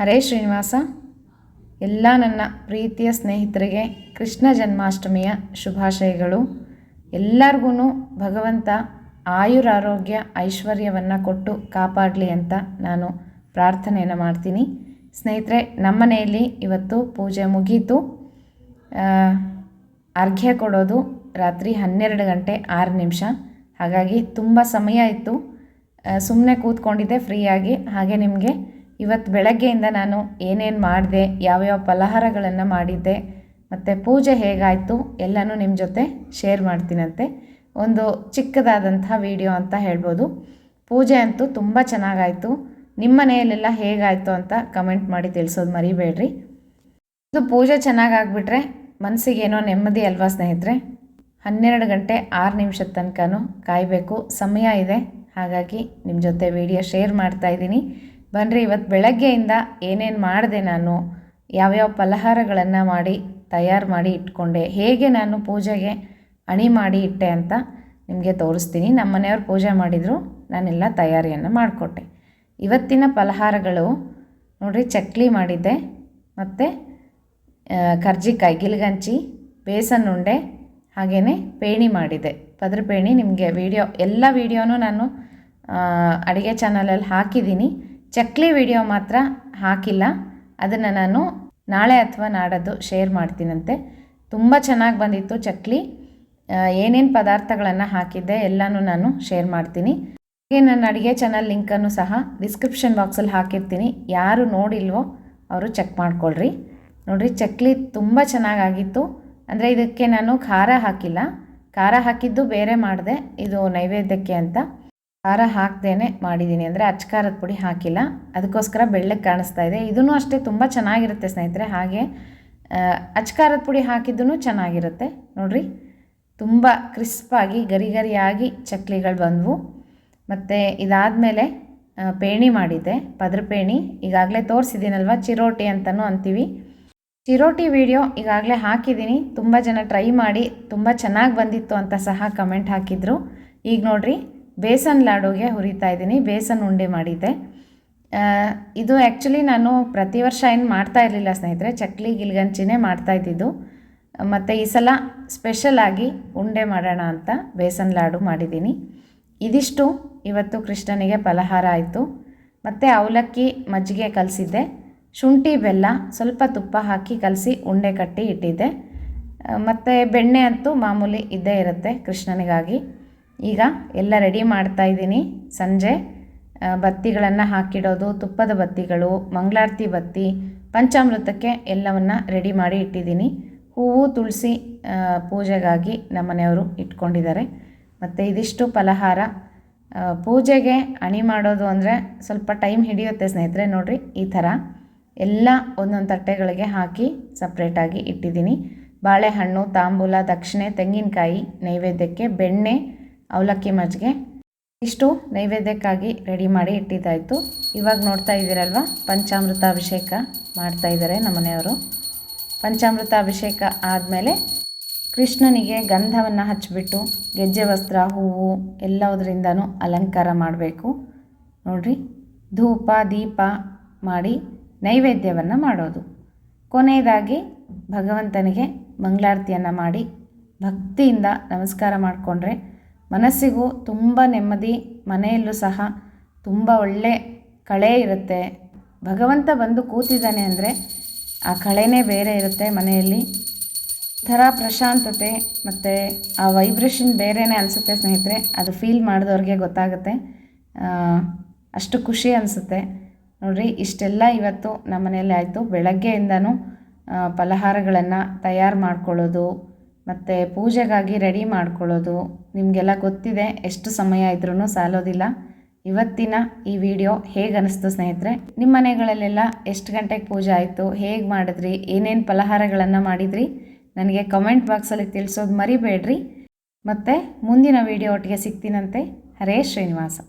ಹರೇ ಶ್ರೀನಿವಾಸ. ಎಲ್ಲ ನನ್ನ ಪ್ರೀತಿಯ ಸ್ನೇಹಿತರಿಗೆ ಕೃಷ್ಣ ಜನ್ಮಾಷ್ಟಮಿಯ ಶುಭಾಶಯಗಳು. ಎಲ್ಲರಿಗೂ ಭಗವಂತ ಆಯುರಾರೋಗ್ಯ ಐಶ್ವರ್ಯವನ್ನು ಕೊಟ್ಟು ಕಾಪಾಡಲಿ ಅಂತ ನಾನು ಪ್ರಾರ್ಥನೆಯನ್ನು ಮಾಡ್ತೀನಿ. ಸ್ನೇಹಿತರೆ ನಮ್ಮ ಮನೆಯಲ್ಲಿ ಇವತ್ತು ಪೂಜೆ ಮುಗೀತು. ಅರ್ಘ್ಯ ಕೊಡೋದು ರಾತ್ರಿ ಹನ್ನೆರಡು ಗಂಟೆ ಆರು ನಿಮಿಷ. ಹಾಗಾಗಿ ತುಂಬ ಸಮಯ ಇತ್ತು ಸುಮ್ಮನೆ ಕೂತ್ಕೊಂಡಿದ್ದೆ ಫ್ರೀಯಾಗಿ. ಹಾಗೆ ನಿಮಗೆ ಇವತ್ತು ಬೆಳಗ್ಗೆಯಿಂದ ನಾನು ಏನೇನು ಮಾಡಿದೆ, ಯಾವ್ಯಾವ ಫಲಹಾರಗಳನ್ನು ಮಾಡಿದ್ದೆ, ಮತ್ತು ಪೂಜೆ ಹೇಗಾಯಿತು, ಎಲ್ಲನೂ ನಿಮ್ಮ ಜೊತೆ ಶೇರ್ ಮಾಡ್ತೀನಂತೆ. ಒಂದು ಚಿಕ್ಕದಾದಂಥ ವಿಡಿಯೋ ಅಂತ ಹೇಳ್ಬೋದು. ಪೂಜೆ ಅಂತೂ ತುಂಬ ಚೆನ್ನಾಗಾಯಿತು. ನಿಮ್ಮ ಮನೆಯಲ್ಲೆಲ್ಲ ಹೇಗಾಯಿತು ಅಂತ ಕಮೆಂಟ್ ಮಾಡಿ ತಿಳಿಸೋದು ಮರಿಬೇಡ್ರಿ. ಇದು ಪೂಜೆ ಚೆನ್ನಾಗಾಗ್ಬಿಟ್ರೆ ಮನಸ್ಸಿಗೇನೋ ನೆಮ್ಮದಿ ಅಲ್ವಾ ಸ್ನೇಹಿತರೆ? ಹನ್ನೆರಡು ಗಂಟೆ ಆರು ನಿಮಿಷದ ತನಕನೂ ಕಾಯಬೇಕು. ಸಮಯ ಇದೆ. ಹಾಗಾಗಿ ನಿಮ್ಮ ಜೊತೆ ವಿಡಿಯೋ ಶೇರ್ ಮಾಡ್ತಾ ಇದ್ದೀನಿ. ಬನ್ನಿರಿ ಇವತ್ತು ಬೆಳಗ್ಗೆಯಿಂದ ಏನೇನು ಮಾಡಿದೆ ನಾನು, ಯಾವ್ಯಾವ ಫಲಹಾರಗಳನ್ನು ಮಾಡಿ ತಯಾರು ಮಾಡಿ ಇಟ್ಕೊಂಡೆ, ಹೇಗೆ ನಾನು ಪೂಜೆಗೆ ಅಣಿ ಮಾಡಿ ಇಟ್ಟೆ ಅಂತ ನಿಮಗೆ ತೋರಿಸ್ತೀನಿ. ನಮ್ಮ ಮನೆಯವ್ರು ಪೂಜೆ ಮಾಡಿದರು, ನಾನೆಲ್ಲ ತಯಾರಿಯನ್ನು ಮಾಡಿಕೊಟ್ಟೆ. ಇವತ್ತಿನ ಫಲಹಾರಗಳು ನೋಡಿರಿ, ಚಕ್ಲಿ ಮಾಡಿದ್ದೆ, ಮತ್ತು ಕರ್ಜಿಕಾಯಿ, ಗಿಲ್ಗಂಚಿ, ಬೇಸನ್ ಉಂಡೆ ಹಾಗೆಯೇ ಪೇಣಿ ಮಾಡಿದೆ ಪದ್ರ ಪೇಣಿ ನಿಮಗೆ ವಿಡಿಯೋ ಎಲ್ಲ ವೀಡಿಯೋನೂ ನಾನು ಅಡುಗೆ ಚಾನಲಲ್ಲಿ ಹಾಕಿದ್ದೀನಿ. ಚಕ್ಲಿ ವಿಡಿಯೋ ಮಾತ್ರ ಹಾಕಿಲ್ಲ. ಅದನ್ನು ನಾನು ನಾಳೆ ಅಥವಾ ನಾಡದ್ದು ಶೇರ್ ಮಾಡ್ತೀನಂತೆ. ತುಂಬ ಚೆನ್ನಾಗಿ ಬಂದಿತ್ತು ಚಕ್ಲಿ. ಏನೇನು ಪದಾರ್ಥಗಳನ್ನು ಹಾಕಿದ್ದೆ ಎಲ್ಲನೂ ನಾನು ಶೇರ್ ಮಾಡ್ತೀನಿ. ಹಾಗೆ ನನ್ನ ಅಡುಗೆ ಚಾನಲ್ ಲಿಂಕನ್ನು ಸಹ ಡಿಸ್ಕ್ರಿಪ್ಷನ್ ಬಾಕ್ಸಲ್ಲಿ ಹಾಕಿರ್ತೀನಿ. ಯಾರು ನೋಡಿಲ್ವೋ ಅವರು ಚೆಕ್ ಮಾಡ್ಕೊಳ್ರಿ. ನೋಡಿರಿ, ಚಕ್ಲಿ ತುಂಬ ಚೆನ್ನಾಗಾಗಿತ್ತು. ಅಂದರೆ ಇದಕ್ಕೆ ನಾನು ಖಾರ ಹಾಕಿಲ್ಲ. ಖಾರ ಹಾಕಿದ್ದು ಬೇರೆ ಮಾಡಿದೆ. ಇದು ನೈವೇದ್ಯಕ್ಕೆ ಅಂತ. ಖಾರ ಹಾಕ್ದೇನೆ ಮಾಡಿದ್ದೀನಿ. ಅಂದರೆ ಅಚ್ಕಾರದ ಪುಡಿ ಹಾಕಿಲ್ಲ. ಅದಕ್ಕೋಸ್ಕರ ಬೆಳ್ಳಗೆ ಕಾಣಿಸ್ತಾ ಇದೆ. ಇದೂ ಅಷ್ಟೇ ತುಂಬ ಚೆನ್ನಾಗಿರುತ್ತೆ ಸ್ನೇಹಿತರೆ. ಹಾಗೆ ಅಚ್ಕಾರದ ಪುಡಿ ಹಾಕಿದ್ದೂ ಚೆನ್ನಾಗಿರುತ್ತೆ. ನೋಡಿರಿ, ತುಂಬ ಕ್ರಿಸ್ಪಾಗಿ ಗರಿ ಗರಿಯಾಗಿ ಚಕ್ಲಿಗಳು ಬಂದವು. ಮತ್ತು ಇದಾದಮೇಲೆ ಪೇಣಿ ಮಾಡಿದ್ದೆ. ಪದ್ರ ಪೇಣಿ. ಈಗಾಗಲೇ ತೋರಿಸಿದ್ದೀನಲ್ವ? ಚಿರೋಟಿ ಅಂತಲೂ ಅಂತೀವಿ. ಚಿರೋಟಿ ವಿಡಿಯೋ ಈಗಾಗಲೇ ಹಾಕಿದ್ದೀನಿ. ತುಂಬ ಜನ ಟ್ರೈ ಮಾಡಿ, ತುಂಬ ಚೆನ್ನಾಗಿ ಬಂದಿತ್ತು ಅಂತ ಸಹ ಕಮೆಂಟ್ ಹಾಕಿದರು. ಈಗ ನೋಡಿರಿ ಬೇಸನ್ ಲಾಡುಗೆ ಹುರಿತಾ ಇದ್ದೀನಿ, ಬೇಸನ್ ಉಂಡೆ ಮಾಡಿದ್ದೆ. ಇದು ಆ್ಯಕ್ಚುಲಿ ನಾನು ಪ್ರತಿ ವರ್ಷ ಏನು ಮಾಡ್ತಾ ಇರಲಿಲ್ಲ ಸ್ನೇಹಿತರೆ, ಚಕ್ಲಿ ಗಿಲ್ಗಂಚಿನೇ ಮಾಡ್ತಾ ಇದ್ದಿದ್ದು. ಮತ್ತು ಈ ಸಲ ಸ್ಪೆಷಲ್ ಆಗಿ ಉಂಡೆ ಮಾಡೋಣ ಅಂತ ಬೇಸನ್ ಲಾಡು ಮಾಡಿದ್ದೀನಿ. ಇದಿಷ್ಟು, ಇವತ್ತು ಕೃಷ್ಣನಿಗೆ ಫಲಹಾರ ಆಯಿತು. ಮತ್ತು ಅವಲಕ್ಕಿ ಮಜ್ಜಿಗೆ ಕಲಸಿದ್ದೆ. ಶುಂಠಿ ಬೆಲ್ಲ, ಸ್ವಲ್ಪ ತುಪ್ಪ ಹಾಕಿ ಕಲಸಿ ಉಂಡೆ ಕಟ್ಟಿ ಇಟ್ಟಿದ್ದೆ. ಮತ್ತು ಬೆಣ್ಣೆ ಅಂತೂ ಮಾಮೂಲಿ ಇದ್ದೇ ಇರುತ್ತೆ ಕೃಷ್ಣನಿಗಾಗಿ. ಈಗ ಎಲ್ಲ ರೆಡಿ ಮಾಡ್ತಾ ಇದ್ದೀನಿ. ಸಂಜೆ ಬತ್ತಿಗಳನ್ನು ಹಾಕಿಡೋದು, ತುಪ್ಪದ ಬತ್ತಿಗಳು, ಮಂಗಳಾರತಿ ಬತ್ತಿ, ಪಂಚಾಮೃತಕ್ಕೆ ಎಲ್ಲವನ್ನು ರೆಡಿ ಮಾಡಿ ಇಟ್ಟಿದ್ದೀನಿ. ಹೂವು, ತುಳಸಿ ಪೂಜೆಗಾಗಿ ನಮ್ಮನೆಯವರು ಇಟ್ಕೊಂಡಿದ್ದಾರೆ. ಮತ್ತು ಇದಿಷ್ಟು ಫಲಹಾರ. ಪೂಜೆಗೆ ಅಣಿ ಮಾಡೋದು ಅಂದರೆ ಸ್ವಲ್ಪ ಟೈಮ್ ಹಿಡಿಯುತ್ತೆ ಸ್ನೇಹಿತರೆ, ನೋಡಿರಿ ಈ ಥರ. ಎಲ್ಲ ಒಂದೊಂದು ತಟ್ಟೆಗಳಿಗೆ ಹಾಕಿ ಸಪ್ರೇಟಾಗಿ ಇಟ್ಟಿದ್ದೀನಿ. ಬಾಳೆಹಣ್ಣು, ತಾಂಬೂಲ, ದಕ್ಷಿಣೆ, ತೆಂಗಿನಕಾಯಿ, ನೈವೇದ್ಯಕ್ಕೆ ಬೆಣ್ಣೆ ಅವಲಕ್ಕಿ ಮಜ್ಜಿಗೆ. ಇಷ್ಟು ನೈವೇದ್ಯಕ್ಕಾಗಿ ರೆಡಿ ಮಾಡಿ ಇಟ್ಟಿದ್ದಾಯಿತು. ಇವಾಗ ನೋಡ್ತಾ ಇದ್ದೀರಲ್ವ ಪಂಚಾಮೃತ ಅಭಿಷೇಕ ಮಾಡ್ತಾ ಇದ್ದಾರೆ ನಮ್ಮನೆಯವರು ಪಂಚಾಮೃತ ಅಭಿಷೇಕ ಆದಮೇಲೆ ಕೃಷ್ಣನಿಗೆ ಗಂಧವನ್ನು ಹಚ್ಚಿಬಿಟ್ಟು ಗೆಜ್ಜೆ ವಸ್ತ್ರ, ಹೂವು ಎಲ್ಲದರಿಂದನೂ ಅಲಂಕಾರ ಮಾಡಬೇಕು. ನೋಡಿರಿ, ಧೂಪ, ದೀಪ ಮಾಡಿ ನೈವೇದ್ಯವನ್ನು ಮಾಡೋದು. ಕೊನೆಯದಾಗಿ ಭಗವಂತನಿಗೆ ಮಂಗಳಾರತಿಯನ್ನು ಮಾಡಿ ಭಕ್ತಿಯಿಂದ ನಮಸ್ಕಾರ ಮಾಡಿಕೊಂಡ್ರೆ ಮನಸ್ಸಿಗೂ ತುಂಬ ನೆಮ್ಮದಿ, ಮನೆಯಲ್ಲೂ ಸಹ ತುಂಬ ಒಳ್ಳೆ ಕಳೆ ಇರುತ್ತೆ. ಭಗವಂತ ಬಂದು ಕೂತಿದ್ದಾನೆ ಅಂದರೆ ಆ ಕಳೆನೇ ಬೇರೆ ಇರುತ್ತೆ ಮನೆಯಲ್ಲಿ. ಥರ ಪ್ರಶಾಂತತೆ ಮತ್ತು ಆ ವೈಬ್ರೇಷನ್ ಬೇರೆನೇ ಅನಿಸುತ್ತೆ ಸ್ನೇಹಿತರೆ. ಅದು ಫೀಲ್ ಮಾಡಿದವ್ರಿಗೆ ಗೊತ್ತಾಗುತ್ತೆ. ಅಷ್ಟು ಖುಷಿ ಅನಿಸುತ್ತೆ. ನೋಡಿರಿ, ಇಷ್ಟೆಲ್ಲ ಇವತ್ತು ನಮ್ಮ ಮನೆಯಲ್ಲಿ ಆಯಿತು. ಬೆಳಗ್ಗೆಯಿಂದನೂ ಫಲಹಾರಗಳನ್ನು ತಯಾರು ಮಾಡ್ಕೊಳ್ಳೋದು ಮತ್ತು ಪೂಜೆಗಾಗಿ ರೆಡಿ ಮಾಡ್ಕೊಳ್ಳೋದು ನಿಮಗೆಲ್ಲ ಗೊತ್ತಿದೆ, ಎಷ್ಟು ಸಮಯ ಇದ್ರೂ ಸಾಲೋದಿಲ್ಲ. ಇವತ್ತಿನ ಈ ವಿಡಿಯೋ ಹೇಗೆ ಅನಿಸ್ತು ಸ್ನೇಹಿತರೆ? ನಿಮ್ಮ ಮನೆಗಳಲ್ಲೆಲ್ಲ ಎಷ್ಟು ಗಂಟೆಗೆ ಪೂಜೆ ಆಯಿತು? ಹೇಗೆ ಮಾಡಿದ್ರಿ? ಏನೇನು ಫಲಹಾರಗಳನ್ನು ಮಾಡಿದ್ರಿ? ನನಗೆ ಕಮೆಂಟ್ ಬಾಕ್ಸಲ್ಲಿ ತಿಳಿಸೋದು ಮರಿಬೇಡ್ರಿ. ಮತ್ತು ಮುಂದಿನ ವಿಡಿಯೋ ಒಟ್ಟಿಗೆ ಸಿಗ್ತೀನಂತೆ. ಹರೇ ಶ್ರೀನಿವಾಸ.